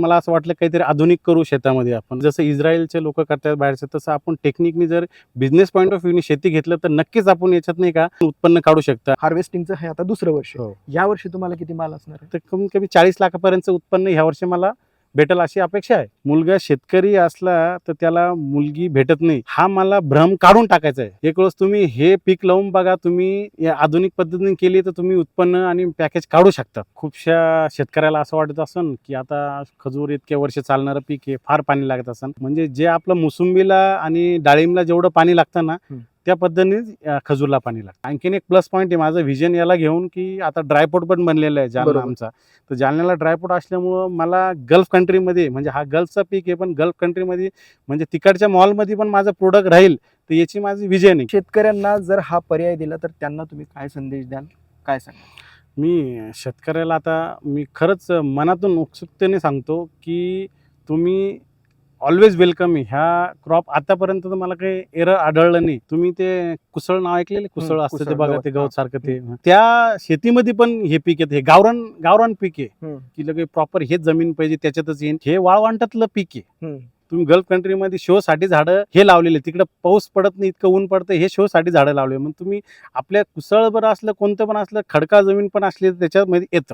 मला असं वाटलं काहीतरी आधुनिक करू शेतामध्ये आपण. जसं इस्रायलचे लोक करतात बाहेरचे तसं आपण टेक्निकनी जर बिझनेस पॉईंट ऑफ व्ह्यूनी शेती घेतलं तर नक्कीच आपण याच्यात नाही का उत्पन्न काढू शकता. हार्वेस्टिंगचं हे आता दुसरं वर्ष. हो. या वर्षी तुम्हाला किती माल असणार आहे? तर कमीत कमी चाळीस लाखापर्यंत उत्पन्न ह्या वर्षी मला भेटेल अशी अपेक्षा आहे. मुलगा शेतकरी असला तर त्याला मुलगी भेटत नाही. हा मला भ्रम काढून टाकायचा आहे. एक वेळेस तुम्ही हे पीक लावून बघा तुम्ही या आधुनिक पद्धतीने केली तर तुम्ही उत्पन्न आणि पॅकेज काढू शकता. खूपशा शेतकऱ्याला असं वाटत असन की आता खजूर इतके वर्ष चालणारं पीक हे फार पाणी लागत असन. म्हणजे जे आपलं मोसंबीला आणि डाळिंबला जेवढं पाणी लागतं ना त्या पद्धतीने खजूरला पाणी लागतं. आणखीन एक प्लस पॉईंट आहे माझं व्हिजन याला घेऊन की आता ड्रायपोर्ट पण बनलेलं आहे जालना. आमचा. तर जालन्याला ड्रायपोर्ट असल्यामुळं मला गल्फ कंट्रीमध्ये म्हणजे हा गल्फचा पीक आहे पण गल्फ कंट्रीमध्ये म्हणजे तिकडच्या मॉलमध्ये पण माझं प्रोडक्ट राहील तर याची माझी विजन आहे. शेतकऱ्यांना जर हा पर्याय दिला तर त्यांना तुम्ही काय संदेश द्याल? काय सांगाल? मी शेतकऱ्याला आता मी खरंच मनातून उत्सुकतेने सांगतो की तुम्ही ऑलवेज वेलकम ह्या क्रॉप आतापर्यंत तर मला काही एरर आढळलं नाही. तुम्ही ते कुसळ नाव ऐकलेले? कुसळ असतं ते बघा ते. गवत. सारखं ते. त्या शेतीमध्ये पण हे पीक येते. हे गावरान गावरान पीक आहे. की लगे प्रॉपर हेच जमीन पाहिजे त्याच्यातच येईल हे वाळवंटातलं पीक आहे. तुम्ही गल्फ कंट्रीमध्ये शो साठी झाडं हे लावलेले. तिकडे पाऊस पडत नाही इतकं ऊन पडतं हे शो साठी झाडं लावले. मग तुम्ही आपल्या कुसळ बरं असलं कोणतं पण असलं खडका जमीन पण असली तर त्याच्यामध्ये येतं.